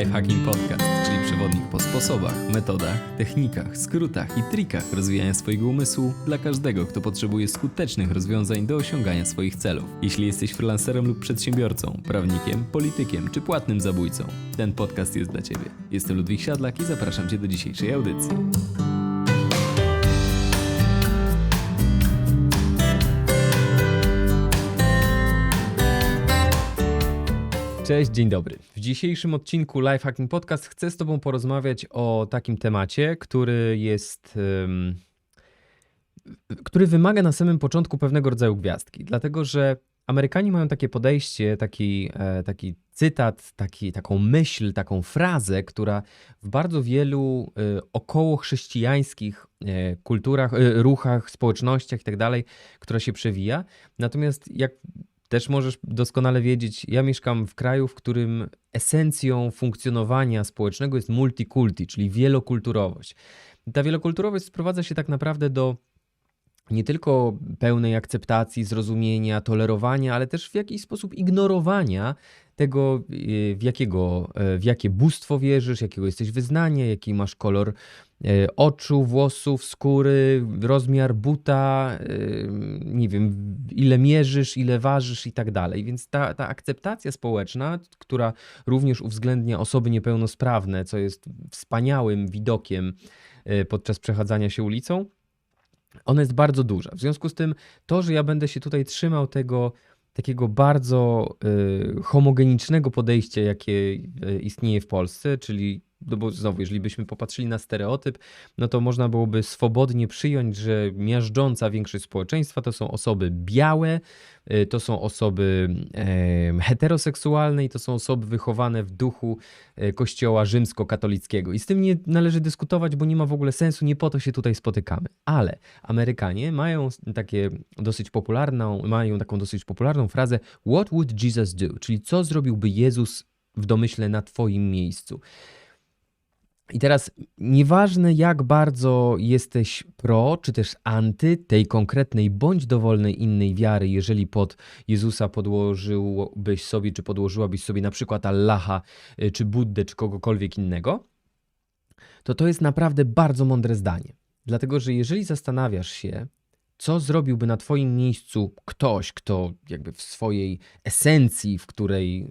Lifehacking Podcast, czyli przewodnik po sposobach, metodach, technikach, skrótach i trikach rozwijania swojego umysłu dla każdego, kto potrzebuje skutecznych rozwiązań do osiągania swoich celów. Jeśli jesteś freelancerem lub przedsiębiorcą, prawnikiem, politykiem czy płatnym zabójcą, ten podcast jest dla Ciebie. Jestem Ludwik Siadlak i zapraszam Cię do dzisiejszej audycji. Cześć, dzień dobry. W dzisiejszym odcinku Lifehacking Podcast chcę z Tobą porozmawiać o takim temacie, który jest. Um, który wymaga na samym początku pewnego rodzaju gwiazdki, dlatego że Amerykanie mają takie podejście, taki, e, taki cytat, taki, taką myśl, taką frazę, która w bardzo wielu e, około chrześcijańskich e, kulturach, ruchach, społecznościach i tak która się przewija. Natomiast jak też możesz doskonale wiedzieć, ja mieszkam w kraju, w którym esencją funkcjonowania społecznego jest multikulti, czyli wielokulturowość. Ta wielokulturowość sprowadza się tak naprawdę do nie tylko pełnej akceptacji, zrozumienia, tolerowania, ale też w jakiś sposób ignorowania tego, y, w, jakiego, e, w jakie bóstwo wierzysz, jakiego jesteś wyznania, jaki masz kolor e, oczu, włosów, skóry, rozmiar buta, e, nie wiem, ile mierzysz, ile ważysz i tak dalej. Więc ta, ta akceptacja społeczna, która również uwzględnia osoby niepełnosprawne, co jest wspaniałym widokiem podczas przechadzania się ulicą, ona jest bardzo duża. W związku z tym to, że ja będę się tutaj trzymał tego takiego bardzo y, homogenicznego podejścia, jakie y, istnieje w Polsce, czyli no bo znowu, jeżeli byśmy popatrzyli na stereotyp, no to można byłoby swobodnie przyjąć, że miażdżąca większość społeczeństwa to są osoby białe, y, to są osoby heteroseksualne i to są osoby wychowane w duchu y, kościoła rzymskokatolickiego. I z tym nie należy dyskutować, bo nie ma w ogóle sensu, nie po to się tutaj spotykamy. Ale Amerykanie mają takie dosyć popularną, mają taką dosyć popularną frazę What would Jesus do? Czyli co zrobiłby Jezus w domyśle na twoim miejscu. I teraz nieważne jak bardzo jesteś pro, czy też anty tej konkretnej bądź dowolnej innej wiary, jeżeli pod Jezusa podłożyłbyś sobie, czy podłożyłabyś sobie na przykład Allaha, y, czy Buddę, czy kogokolwiek innego, to to jest naprawdę bardzo mądre zdanie. Dlatego, że jeżeli zastanawiasz się, co zrobiłby na Twoim miejscu ktoś, kto jakby w swojej esencji, w której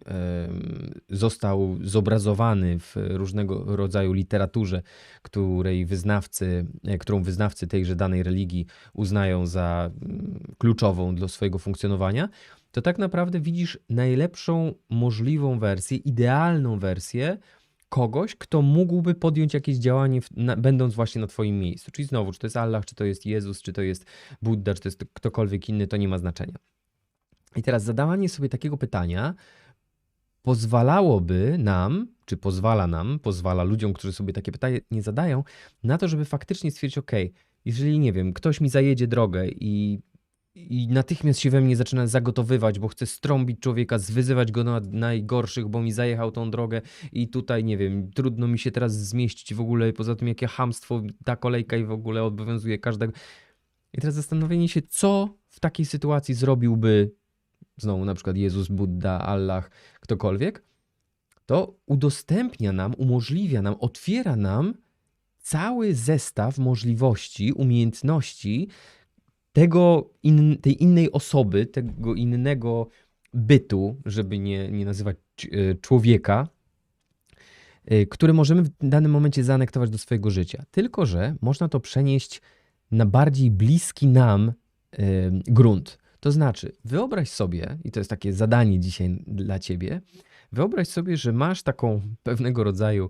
został zobrazowany w różnego rodzaju literaturze, której wyznawcy, e, którą wyznawcy tejże danej religii uznają za mm, kluczową dla swojego funkcjonowania, to tak naprawdę widzisz najlepszą możliwą wersję, idealną wersję kogoś, kto mógłby podjąć jakieś działanie, na, będąc właśnie na Twoim miejscu. Czyli znowu, czy to jest Allah, czy to jest Jezus, czy to jest Buddha, czy to jest ktokolwiek inny, to nie ma znaczenia. I teraz zadawanie sobie takiego pytania pozwalałoby nam, czy pozwala nam, pozwala ludziom, którzy sobie takie pytanie nie zadają, na to, żeby faktycznie stwierdzić, ok, jeżeli nie wiem, ktoś mi zajedzie drogę i i natychmiast się we mnie zaczyna zagotowywać, bo chcę strąbić człowieka, zwyzywać go na najgorszych, bo mi zajechał tą drogę i tutaj, nie wiem, trudno mi się teraz zmieścić w ogóle, poza tym jakie hamstwo, ta kolejka i w ogóle obowiązuje każdego. I teraz zastanowienie się, co w takiej sytuacji zrobiłby znowu na przykład Jezus, Buddha, Allah, ktokolwiek, to udostępnia nam, umożliwia nam, otwiera nam cały zestaw możliwości, umiejętności, tego in, tej innej osoby, tego innego bytu, żeby nie, nie nazywać e, człowieka, e, który możemy w danym momencie zaanektować do swojego życia. Tylko, że można to przenieść na bardziej bliski nam e, grunt. To znaczy, wyobraź sobie, i to jest takie zadanie dzisiaj dla ciebie, wyobraź sobie, że masz taką pewnego rodzaju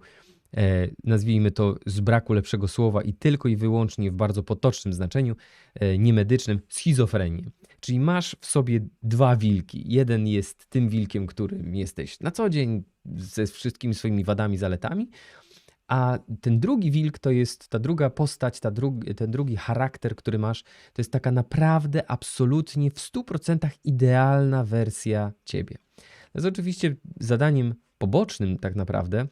nazwijmy to z braku lepszego słowa i tylko i wyłącznie w bardzo potocznym znaczeniu, e, niemedycznym, schizofrenię. Czyli masz w sobie dwa wilki. Jeden jest tym wilkiem, którym jesteś na co dzień, ze wszystkimi swoimi wadami, zaletami, a ten drugi wilk to jest ta druga postać, ta drugi, ten drugi charakter, który masz, to jest taka naprawdę, absolutnie w 100% idealna wersja ciebie. To jest oczywiście zadaniem pobocznym, tak naprawdę,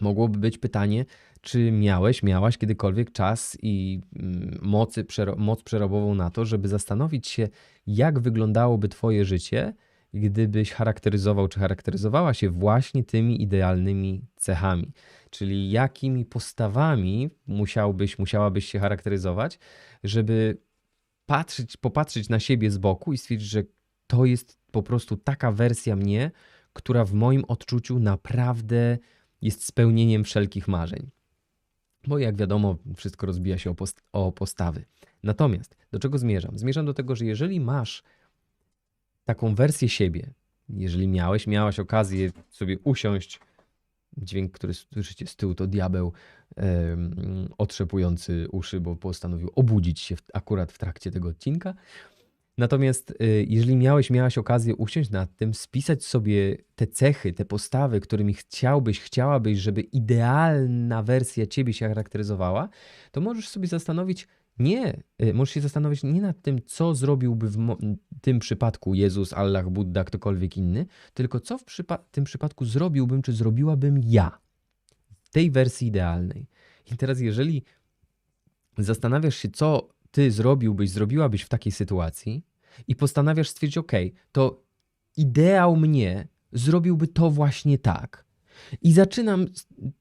mogłoby być pytanie, czy miałeś, miałaś kiedykolwiek czas i mm, mocy, moc przerobową na to, żeby zastanowić się, jak wyglądałoby Twoje życie, gdybyś charakteryzował czy charakteryzowała się właśnie tymi idealnymi cechami. Czyli jakimi postawami musiałbyś, musiałabyś się charakteryzować, żeby patrzeć, popatrzeć na siebie z boku i stwierdzić, że to jest po prostu taka wersja mnie, która w moim odczuciu naprawdę jest spełnieniem wszelkich marzeń. Bo jak wiadomo, wszystko rozbija się o, post o postawy. Natomiast do czego zmierzam? Zmierzam do tego, że jeżeli masz taką wersję siebie, jeżeli miałeś, miałaś okazję sobie usiąść, dźwięk, który słyszycie z tyłu, to diabeł um, otrzepujący uszy, bo postanowił obudzić się w, akurat w trakcie tego odcinka. Natomiast y, jeżeli miałeś, miałaś okazję usiąść nad tym, spisać sobie te cechy, te postawy, którymi chciałbyś, chciałabyś, żeby idealna wersja ciebie się charakteryzowała, to możesz sobie zastanowić, nie, y, możesz się zastanowić nie nad tym, co zrobiłby w tym przypadku Jezus, Allah, Buddha, ktokolwiek inny, tylko co w przypa tym przypadku zrobiłbym, czy zrobiłabym ja w tej wersji idealnej. I teraz, jeżeli zastanawiasz się, co ty zrobiłbyś, zrobiłabyś w takiej sytuacji i postanawiasz stwierdzić, ok, to ideał mnie zrobiłby to właśnie tak. I zaczynam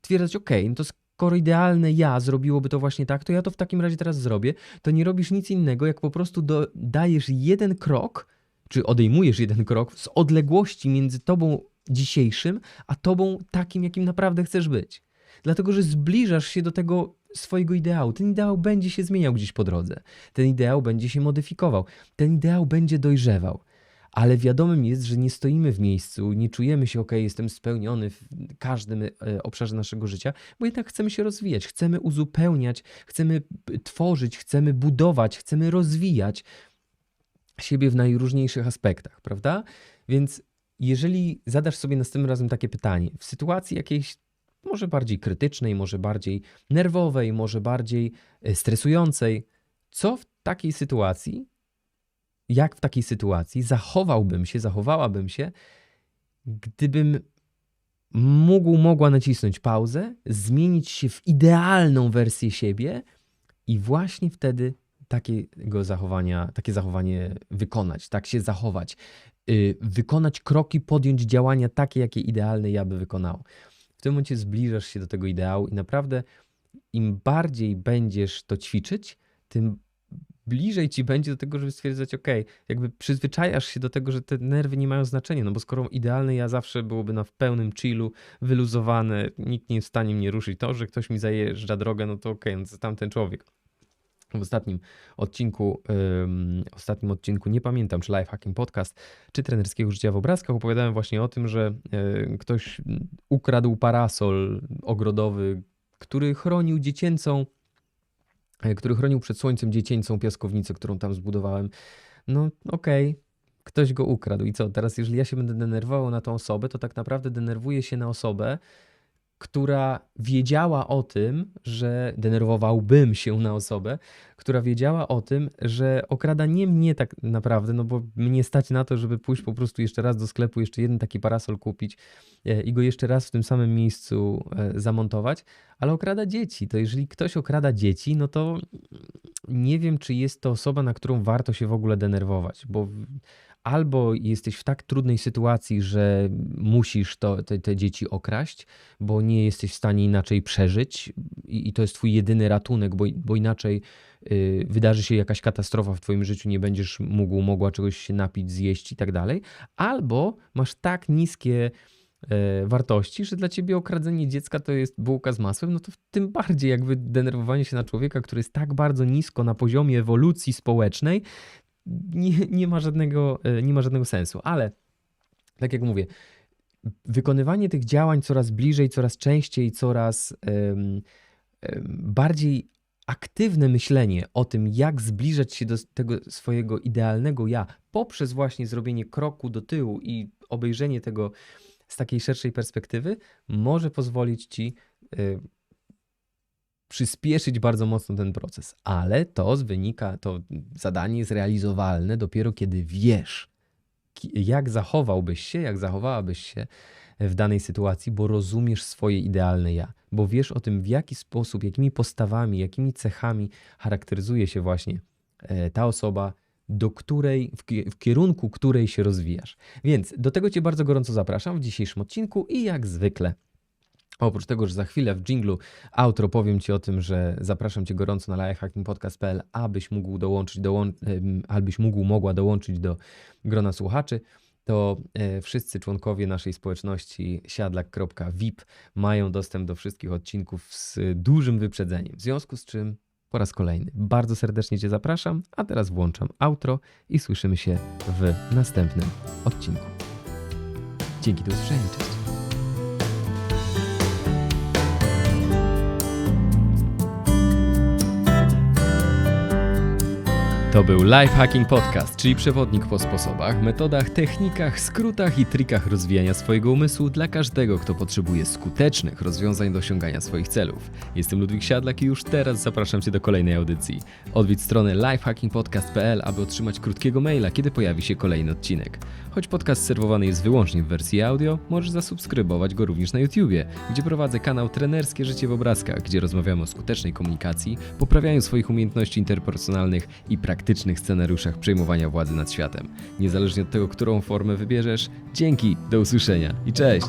twierdzić, ok, no to skoro idealne ja zrobiłoby to właśnie tak, to ja to w takim razie teraz zrobię, to nie robisz nic innego, jak po prostu do, dajesz jeden krok, czy odejmujesz jeden krok z odległości między tobą dzisiejszym, a tobą takim, jakim naprawdę chcesz być. Dlatego, że zbliżasz się do tego swojego ideału. Ten ideał będzie się zmieniał gdzieś po drodze. Ten ideał będzie się modyfikował. Ten ideał będzie dojrzewał. Ale wiadomym jest, że nie stoimy w miejscu, nie czujemy się, ok, jestem spełniony w każdym e, obszarze naszego życia, bo jednak chcemy się rozwijać, chcemy uzupełniać, chcemy tworzyć, chcemy budować, chcemy rozwijać siebie w najróżniejszych aspektach, prawda? Więc jeżeli zadasz sobie następnym razem takie pytanie, w sytuacji jakiejś może bardziej krytycznej, może bardziej nerwowej, może bardziej e, stresującej. Co w takiej sytuacji, jak w takiej sytuacji zachowałbym się, zachowałabym się, gdybym mógł, mogła nacisnąć pauzę, zmienić się w idealną wersję siebie i właśnie wtedy takiego zachowania, takie zachowanie wykonać, tak się zachować, yy, wykonać kroki, podjąć działania takie, jakie idealne ja by wykonał w tym momencie zbliżasz się do tego ideału i naprawdę im bardziej będziesz to ćwiczyć, tym bliżej ci będzie do tego, żeby stwierdzać, ok, jakby przyzwyczajasz się do tego, że te nerwy nie mają znaczenia, no bo skoro idealne ja zawsze byłoby na pełnym chillu, wyluzowane, nikt nie jest w stanie mnie ruszyć, to, że ktoś mi zajeżdża drogę, no to ok, no to tamten człowiek w ostatnim odcinku, um, ostatnim odcinku, nie pamiętam, czy Life Hacking Podcast, czy trenerskiego życia w obrazkach, opowiadałem właśnie o tym, że y, ktoś ukradł parasol ogrodowy, który chronił dziecięcą, y, który chronił przed słońcem dziecięcą piaskownicę, którą tam zbudowałem. No okej, okay. ktoś go ukradł i co, teraz jeżeli ja się będę denerwował na tą osobę, to tak naprawdę denerwuję się na osobę, która wiedziała o tym, że denerwowałbym się na osobę, która wiedziała o tym, że okrada nie mnie tak naprawdę, no bo mnie stać na to, żeby pójść po prostu jeszcze raz do sklepu, jeszcze jeden taki parasol kupić e, i go jeszcze raz w tym samym miejscu e, zamontować, ale okrada dzieci. To jeżeli ktoś okrada dzieci, no to nie wiem, czy jest to osoba, na którą warto się w ogóle denerwować, bo albo jesteś w tak trudnej sytuacji, że musisz to, te, te dzieci okraść, bo nie jesteś w stanie inaczej przeżyć i, i to jest twój jedyny ratunek, bo, bo inaczej y, wydarzy się jakaś katastrofa w twoim życiu, nie będziesz mógł, mogła czegoś się napić, zjeść i tak dalej, albo masz tak niskie e, wartości, że dla ciebie okradzenie dziecka to jest bułka z masłem, no to tym bardziej jakby denerwowanie się na człowieka, który jest tak bardzo nisko na poziomie ewolucji społecznej, nie, nie, ma żadnego, e, nie ma żadnego sensu. Ale tak jak mówię, wykonywanie tych działań coraz bliżej, coraz częściej, coraz um, um, bardziej aktywne myślenie o tym, jak zbliżać się do tego swojego idealnego ja, poprzez właśnie zrobienie kroku do tyłu i obejrzenie tego z takiej szerszej perspektywy, może pozwolić ci y, przyspieszyć bardzo mocno ten proces, ale to wynika, to zadanie jest realizowalne dopiero kiedy wiesz, jak zachowałbyś się, jak zachowałabyś się w danej sytuacji, bo rozumiesz swoje idealne ja, bo wiesz o tym, w jaki sposób, jakimi postawami, jakimi cechami charakteryzuje się właśnie e, ta osoba do której, w, kie- w kierunku której się rozwijasz. Więc do tego Cię bardzo gorąco zapraszam w dzisiejszym odcinku i jak zwykle Oprócz tego, że za chwilę w dżinglu outro powiem Ci o tym, że zapraszam Cię gorąco na lifehackingpodcast.pl, abyś mógł dołączyć, dołą- abyś mógł, mogła dołączyć do grona słuchaczy, to e, wszyscy członkowie naszej społeczności siadlak.vip mają dostęp do wszystkich odcinków z dużym wyprzedzeniem. W związku z czym po raz kolejny bardzo serdecznie Cię zapraszam, a teraz włączam outro i słyszymy się w następnym odcinku. Dzięki, do usłyszenia, cześć. To był Life Hacking Podcast, czyli przewodnik po sposobach, metodach, technikach, skrótach i trikach rozwijania swojego umysłu dla każdego, kto potrzebuje skutecznych rozwiązań do osiągania swoich celów. Jestem Ludwik Siadlak i już teraz zapraszam Cię do kolejnej audycji. Odwiedź stronę lifehackingpodcast.pl, aby otrzymać krótkiego maila, kiedy pojawi się kolejny odcinek. Choć podcast serwowany jest wyłącznie w wersji audio, możesz zasubskrybować go również na YouTubie, gdzie prowadzę kanał Trenerskie Życie w Obrazkach, gdzie rozmawiamy o skutecznej komunikacji, poprawianiu swoich umiejętności interpersonalnych i praktycznych scenariuszach przejmowania władzy nad światem. Niezależnie od tego, którą formę wybierzesz, dzięki, do usłyszenia i cześć!